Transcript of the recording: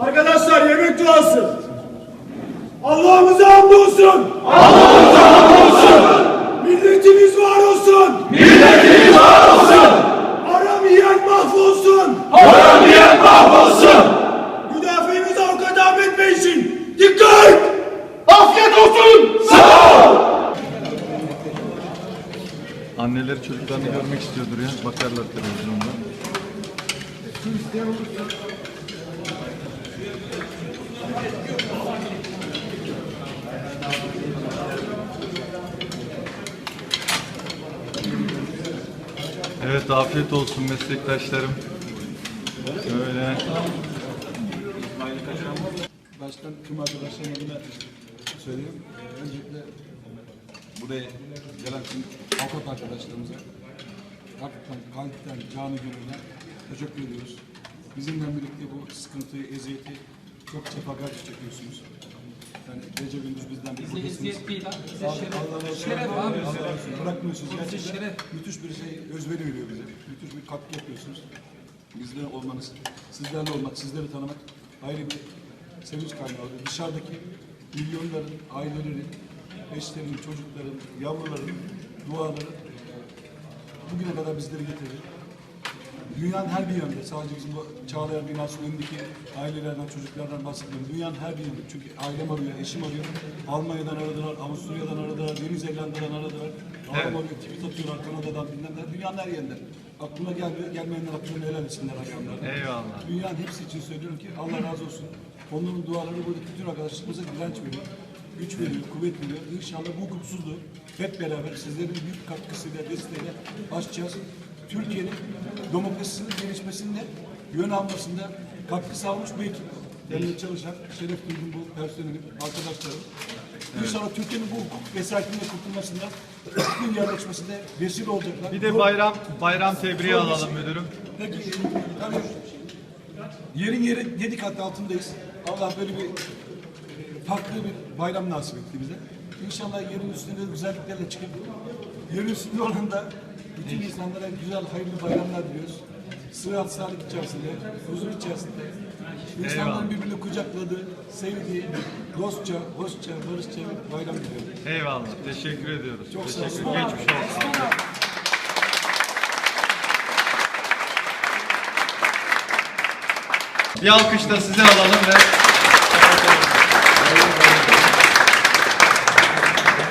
Arkadaşlar yemek duası. Allah'ımıza hamdolsun. Allah'ımıza hamdolsun. Milletimiz var olsun. Milletimiz var olsun. Haram yiyen mahvolsun. Haram yiyen mahvolsun. Müdafiimiz avukat Ahmet Bey için. Dikkat! Afiyet olsun. Sağ ol. Anneleri çocuklarını görmek istiyordur ya. Bakarlar televizyonda. Evet afiyet olsun meslektaşlarım. Şöyle. Başkan tüm arkadaşlarım adına söyleyeyim. Öncelikle buraya gelen tüm avukat arkadaşlarımıza hakikaten kalpten, canı gönülden teşekkür ediyoruz. Bizimle birlikte bu sıkıntıyı, eziyeti çok sefakat çekiyorsunuz. Yani gece gündüz bizden bir Bize buradasınız. eziyet değil abi. Bize şeref. Allah Allah. Şeref abi. Allah Allah. Bırakmıyorsunuz. Gerçekten şeref. müthiş bir şey, özveri veriyor bize. Müthiş bir katkı yapıyorsunuz. Bizden olmanız, sizlerle olmak, sizleri tanımak ayrı bir sevinç kaynağı. Dışarıdaki milyonların, ailelerin, eşlerin, çocukların, yavruların duaları bugüne kadar bizleri getirdi. Dünyanın her bir yanında, sadece bizim bu Çağlayan binasının önündeki ailelerden, çocuklardan bahsetmiyorum. Dünyanın her bir yanında. Çünkü ailem arıyor, eşim arıyor. Almanya'dan aradılar, Avusturya'dan aradılar, Yeni Zelanda'dan aradılar. Adam arıyor, tweet atıyorlar, Kanada'dan bilmem ne. Dünyanın her yerinde. Aklına gelmiyor, gelmeyenler aklına helal etsinler arayanlar. Eyvallah. Dünyanın hepsi için söylüyorum ki Allah razı olsun. Onların duaları buradaki bütün arkadaşlarımıza direnç veriyor. Güç veriyor, kuvvet veriyor. İnşallah bu hukuksuzluğu hep beraber sizlerin büyük katkısıyla, desteğiyle aşacağız. Türkiye'nin demokrasisinin gelişmesinde, yön almasında katkı sağlamış bir ekip. Benimle çalışan, şeref duydum bu personelim, arkadaşlarım. İnşallah Türkiye'nin bu hukuk vesayetinde kurtulmasında, hukukun yerleşmesinde vesile olacaklar. Bir de bayram bayram tebriği alalım müdürüm. Peki, tabii yerin yeri yedi kat altındayız. Allah böyle bir farklı bir bayram nasip etti bize. İnşallah yerin üstünde güzelliklerle çıkıp yerin üstünde olan da bütün insanlara güzel, hayırlı bayramlar diliyoruz. Sıhhat, sağlık içerisinde, huzur içerisinde. İnsanların birbirini kucakladığı, sevdiği, dostça, hoşça, barışça bir bayram diliyorum. Eyvallah. Teşekkür ediyoruz. Çok sağ olun. Teşekkür. Geçmiş olsun. Bir alkış da size alalım ve